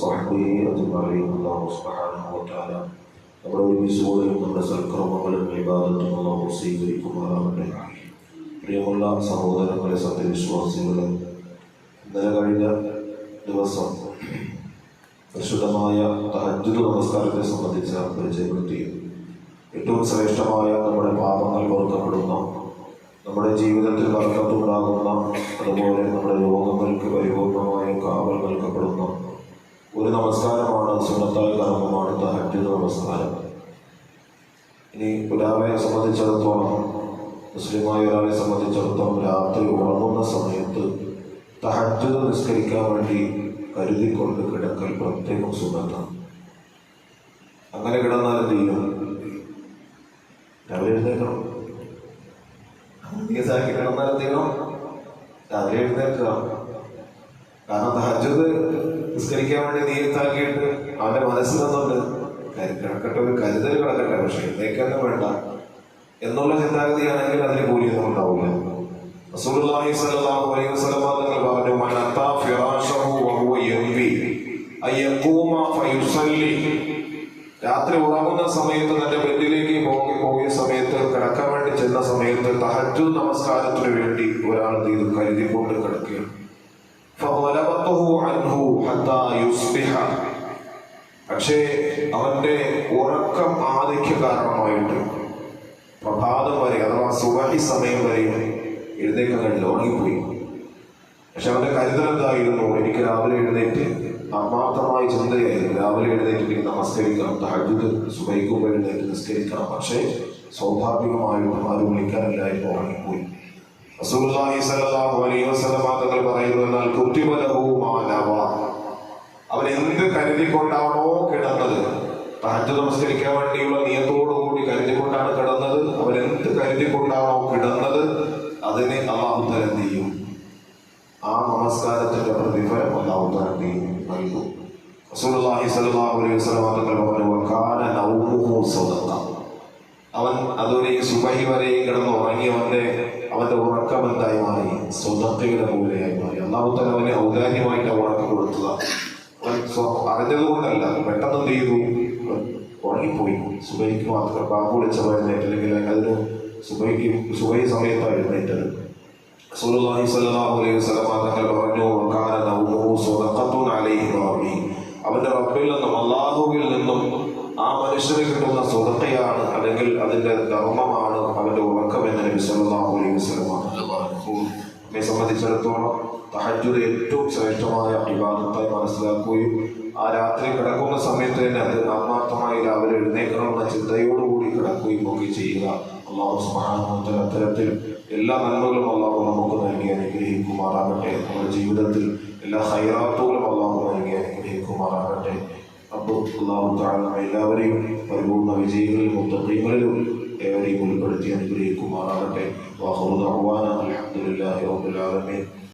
സഹബി അജ്മാലിയും അള്ളാഹു സുബ്ഹാനഹു വതആല നമ്മുടെ ഒരുമിച്ചുകൂടെയും നമ്മുടെ സൽക്കർമ്മങ്ങളും ഇബാദത്തും അള്ളാഹു സ്വീകരിക്കുമാറാവട്ടെ. പ്രിയമുള്ള സഹോദരങ്ങളെ സത്യവിശ്വാസികളെ ഇന്നലെ കഴിഞ്ഞ ദിവസം പരിശുദ്ധമായ തഹജുദ് നമസ്കാരത്തെ സംബന്ധിച്ച് പരിചയപ്പെടുത്തി. ഏറ്റവും ശ്രേഷ്ഠമായ നമ്മുടെ പാപങ്ങൾ ഓർക്കപ്പെടുന്ന നമ്മുടെ ജീവിതത്തിൽ വർക്കത്തുണ്ടാകുന്ന അതുപോലെ നമ്മുടെ രോഗങ്ങൾക്ക് പരിപൂർണമായ കാവൽ നൽകപ്പെടുന്ന ഒരു നമസ്കാരമാണ് സുന്നത്തായ കർമ്മമാണ് തഹജ്ജുദ് നമസ്കാരം. ഇനി ഒരാളെ സംബന്ധിച്ചിടത്തോളം മുസ്ലിമായ ഒരാളെ സംബന്ധിച്ചിടത്തോളം രാത്രി ഉറങ്ങുന്ന സമയത്ത് തഹജ്ജുദ് നിസ്കരിക്കാൻ വേണ്ടി കരുതിക്കൊണ്ട് കിടക്കൽ പ്രത്യേകം സുഖത്താണ് അങ്ങനെ കിടന്നാൽ എന്ത് രാവിലെ എഴുന്നേക്കണം അങ്ങനെ കിടന്നാൽ എന്ത് ചെയ്യണം? രാവിലെ എഴുന്നേൽക്കുക. നിസ്കരിക്കാൻ വേണ്ടി നീരത്താക്കിയിട്ട് അവന്റെ മനസ്സിലെന്നുണ്ട് കിടക്കട്ടെ ഒരു കരുതൽ കിടക്കട്ടെ പക്ഷെ എഴുന്നേക്കൊന്നും വേണ്ട. എന്നുള്ള ചിന്താഗതിയാണെങ്കിൽ അതിന് കൂലിയൊന്നും ഉണ്ടാവില്ല. റസൂലുള്ളാഹി സ്വല്ലല്ലാഹു അലൈഹി വസല്ലം അയഖൂമ രാത്രി ഉറങ്ങുന്ന സമയത്ത് തന്റെ ബെഡിലേക്ക് പോകി പോയ സമയത്ത് കിടക്കാൻ വേണ്ടി ചെന്ന സമയത്ത് തഹജ്ജുദ് നമസ്കാരത്തിന് വേണ്ടി ഒരാൾ ചെയ്തു കരുതിക്കൊണ്ട് കിടക്കുകയാണ്. പക്ഷേ അവന്റെ ഉറക്കം ആദിക്യ കാരണമായിട്ട് പ്രഭാതം വരെ അഥവാ സുബഹി സമയം വരെ എഴുന്നേക്കാൻ കഴിഞ്ഞില്ല പക്ഷെ അവന്റെ കരുതൽ എന്തായിരുന്നു? എനിക്ക് രാവിലെ എഴുന്നേറ്റ് ആത്മാർത്ഥമായ ചിന്തയായിരുന്നു. രാവിലെ എഴുന്നേറ്റ് നമസ്കരിക്കണം തഹജുദ് സുബൈക്കും എഴുന്നേറ്റ് നിസ്കരിക്കണം. പക്ഷേ സ്വാഭാവികമായിട്ടും ആരും വിളിക്കാനില്ലായിരുന്നു ഉറങ്ങിപ്പോയി. സ്വല്ലല്ലാഹു അലൈഹി വസല്ലം അവൻ എന്ത് കരുതിക്കൊണ്ടാണോ കിടന്നത്? തഹജ്ജു നമസ്കരിക്കാൻ വേണ്ടിയുള്ള നിയത്തോടുകൂടി കരുതിക്കൊണ്ടാണ് കിടന്നത്. അവൻ എന്ത് കരുതിക്കൊണ്ടാണോ കിടന്നത്? അതിനെ അള്ളാഹു തരം ചെയ്യും ആ നമസ്കാരത്തിന്റെ പ്രതിഫലം അള്ളാഹു തരം ചെയ്യും നൽകും. റസൂലുള്ളാഹി സ്വല്ലല്ലാഹു അലൈഹി വസല്ലം തങ്ങൾ നൗമുഹു അവൻ അതുവരെ സുബഹി വരെയും കിടന്ന് ഉറങ്ങിയവന്റെ അവന്റെ ഉറക്കം എന്തായി മാറി? സ്വതന്ത്രയുടെ പോലെയായി മാറി. അന്നാമത്തെ അവനെ ഔദാര്യമായിട്ട് ഉറക്കം കൊടുത്തതാണ് അറിഞ്ഞതുകൊണ്ടല്ല പെട്ടെന്ന് എന്ത് ചെയ്തു? ഉറങ്ങിപ്പോയി. സുബൈക്ക് മാത്രം ബാബു വിളിച്ച എഴുന്നേറ്റ്. അല്ലെങ്കിൽ അതിന് സുബൈക്ക് സുബൈ സമയത്താണ് എഴുന്നേറ്റത്. സ്വല്ലല്ലാഹു അലൈഹി വസല്ലം മനുഷ്യന് സ്വതക്കയാണ് അല്ലെങ്കിൽ അതിന്റെ ധർമ്മമാണ് അവന്റെ ഉറക്കം എന്ന് നബി അലൈഹി വസല്ലം സംബന്ധിച്ചിടത്തോളം തഹജ്ജുദ് ഏറ്റവും ശ്രേഷ്ഠമായ അഭിവാദത്തായി മനസ്സിലാക്കുകയും ആ രാത്രി കിടക്കുന്ന സമയത്ത് തന്നെ അത് ആത്മാർത്ഥമായി രാവിലെ എഴുന്നേക്കണമെന്ന ചിന്തയോടുകൂടി കിടക്കുകയും ഒക്കെ ചെയ്യുക. അള്ളാഹു സുബ്ഹാനഹു അത്തരത്തിൽ എല്ലാ നന്മകളും അള്ളാഹു നമുക്ക് നൽകി അനുഗ്രഹിക്കുമാറാകട്ടെ. നമ്മുടെ ജീവിതത്തിൽ എല്ലാ ഹൈറാത്തുകളും അള്ളാഹു അള്ളാഹു താഴ്ന്ന എല്ലാവരെയും പരിപൂർണ വിജയികളിലും മുത്തഖീങ്ങളിലും ഏവരെയും ഉൾപ്പെടുത്തി അനുഗ്രഹിക്കുമാറാകട്ടെ. വാഹുദ് അഹ്വാന അലഹമുല്ലാഹി റബ്ബുൽ ആലമീൻ.